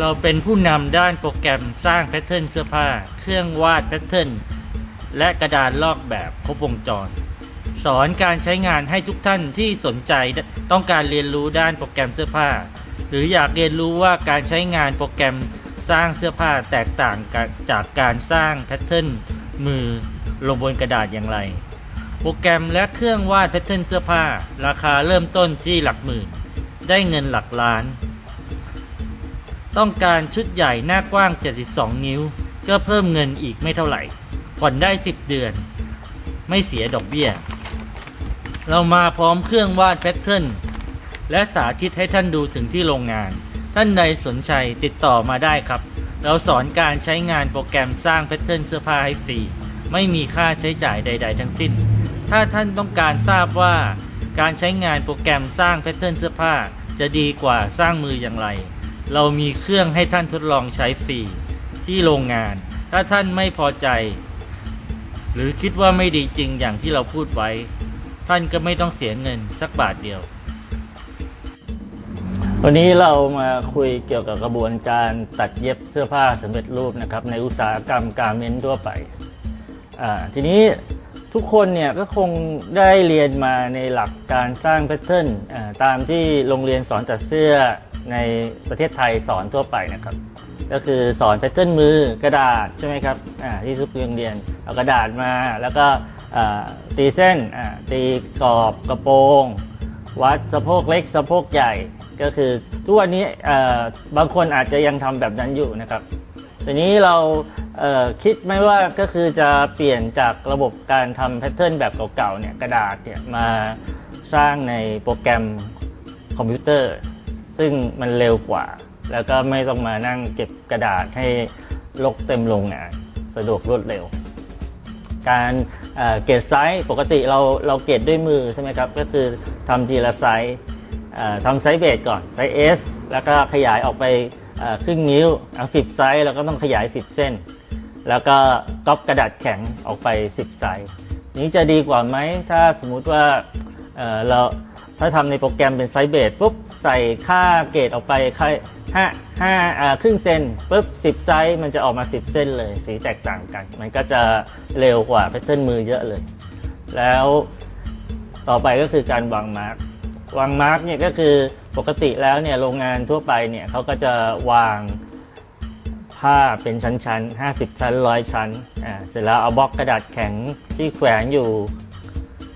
เราเป็นผู้นำด้านโปรแกรมสร้างแพทเทิร์นเสื้อผ้า เครื่องวาดแพทเทิร์นและกระดานลอกแบบครบวงจร สอนการใช้งานให้ทุกท่านที่สนใจต้องการเรียนรู้ด้านโปรแกรมเสื้อผ้า หรืออยากเรียนรู้ว่าการใช้งานโปรแกรมสร้างเสื้อผ้าแตกต่างกจากการสร้างแพทเทิร์นมือลงบนกระดาษอย่างไร โปรแกรมและเครื่องวาดแพทเทิร์นเสื้อผ้า ราคาเริ่มต้นที่หลักหมื่น ได้เงินหลักล้าน ต้องการชุดใหญ่หน้ากว้าง 72 นิ้ว ก็เพิ่มเงินอีกไม่เท่าไหร่ ผ่อนได้ 10 เดือน ไม่เสียดอกเบี้ย เรามาพร้อมเครื่องวาดแพทเทิร์นและสาธิตให้ท่านดูถึงที่โรงงาน ท่านใดสนใจติดต่อมาได้ครับ เราสอนการใช้งานโปรแกรมสร้างแพทเทิร์นเสื้อผ้าให้ฟรี ไม่มีค่าใช้จ่ายใด ๆ ทั้งสิ้น ถ้าท่านต้องการทราบว่า การใช้งานโปรแกรมสร้างแพทเทิร์นเสื้อผ้าจะดีกว่าสร้างมืออย่างไร เรามีเครื่องให้ท่านทดลองใช้ฟรีที่โรงงาน ถ้าท่านไม่พอใจ หรือคิดว่าไม่ดีจริงอย่างที่เราพูดไว้ ท่านก็ไม่ต้องเสียเงินสักบาทเดียว วันนี้เรามาคุยเกี่ยวกับกระบวนการตัดเย็บเสื้อผ้าสำเร็จรูปนะครับ ในอุตสาหกรรมการเมนต์ทั่วไป ทีนี้ทุกคนเนี่ยก็คงได้เรียนมาในหลักการสร้างแพทเทิร์นตามที่โรงเรียนสอนตัดเสื้อ ในประเทศไทยสอนทั่วไปนะครับ ก็คือสอนแพทเทิร์นมือกระดาษใช่ไหมครับที่ทุกโรงเรียนเอากระดาษมา แล้วก็ตีเส้นตีกรอบกระโปรงวัดสะโพกเล็กสะโพกใหญ่ก็คือทุกวันนี้บางคนอาจจะยังทำแบบนั้นอยู่นะครับทีนี้เราเคิดไหมว่าก็คือจะเปลี่ยนจากระบบการทำแพทเทิร์นแบบเก่าๆเนี่ยกระดาษเนี่ยมาสร้างในโปรแกรมคอมพิวเตอร์ ซึ่งมันเร็วกว่า แล้วก็ไม่ต้องมานั่งเก็บกระดาษให้ลกเต็มโรงงาน สะดวกรวดเร็ว การเเกรดไซส์ปกติเราเราเกรดด้วยมือใช่ไหมครับ ก็คือทำทีละไซส์ทำไซส์เบสก่อนไซส์ S แล้วก็ขยายออกไปครึ่งนิ้วเอา10 ไซส์แล้วก็ต้องขยาย 10 เส้น แล้วก็ก๊อปกระดาษแข็งออกไป 10 ไซส์นี้จะดีกว่าไหมถ้าสมมุติว่าเเราถ้าทำในโปรแกรมเป็นไซส์เบสปุ๊บ ใส่ค่าเกรดออกไปค่าห้าห้าอ่าครึ่งเซนปุ๊บ10ไซส์มันจะออกมา10เส้นเลย สีแตกต่างกัน มันก็จะเร็วกว่าแพทเทิร์นมือเยอะเลย แล้วต่อไปก็คือการวางมาร์กวางมาร์กเนี่ยก็คือปกติแล้วเนี่ยโรงงานทั่วไปเนี่ยเขาก็จะวางผ้าเป็นชั้นๆ 50 ชั้น 100 ชั้น อ่า เสร็จแล้วเอาบล็อกกระดาษแข็งที่แขวนอยู่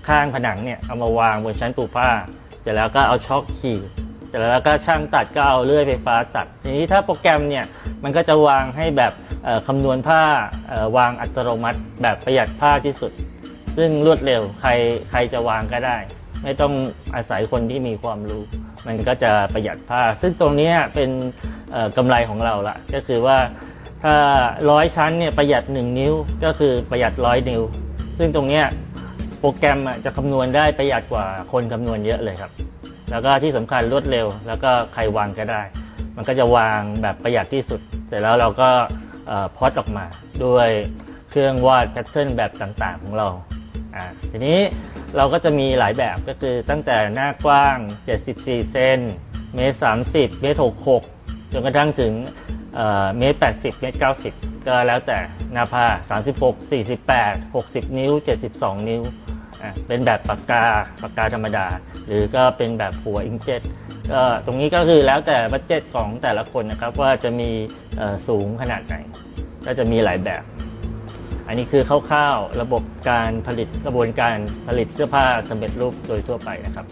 ข้างผนังเนี่ย เอามาวางบนชั้นปูผ้า เสร็จแล้วก็เอาช็อคขีด ร็จแล้วก็ช่างตัดก็เอาเลื่อยไฟฟ้าตัดทีนี้ถ้าโปรแกรมเนี่ยมันก็จะวางให้แบบคำนวณผ้าวางอัตโนมัติแบบประหยัดผ้าที่สุด ซึ่งรวดเร็วใครใครจะวางก็ได้ ไม่ต้องอาศัยคนที่มีความรู้ มันก็จะประหยัดผ้า ซึ่งตรงนี้เป็นกำไรของเราละก็คือว่าถ้าร้อยชั้นเนี่ยประหยัด 1 นิ้วก็คือประหยัดร้อยนิ้ว ซึ่งตรงเนี้ยโปรแกรมจะคำนวณได้ประหยัดกว่าคนคำนวณเยอะเลยครับ แล้วก็ที่สำคัญรวดเร็ว แล้วก็ใครวางก็ได้ มันก็จะวางแบบประหยัดที่สุด เสร็จแล้วเราก็พอดออกมาด้วยเครื่องวาดแพทเทิร์นแบบต่างๆของเราอ่าทีนี้เราก็จะมีหลายแบบก็คือตั้งแต่หน้ากว้าง 74 เซนเมตร30 เมตร66จนกระทั่งถึงเอ่อเมตร80 เมตร90 ก็แล้วแต่หน้าผ้า36 48 60 นิ้ว 72 นิ้วอ่าเป็นแบบปากกาปากกาธรรมดา หรือก็เป็นแบบหัวอิงเจ็ตก็ตรงนี้ก็คือแล้วแต่บัตเจ็ตของแต่ละคนนะครับว่าจะมีสูงขนาดไหน ก็จะมีหลายแบบ อันนี้คือคร่าวๆระบบการผลิตกระบวนการผลิตเสื้อผ้าสำเร็จรูปโดยทั่วไปนะครับ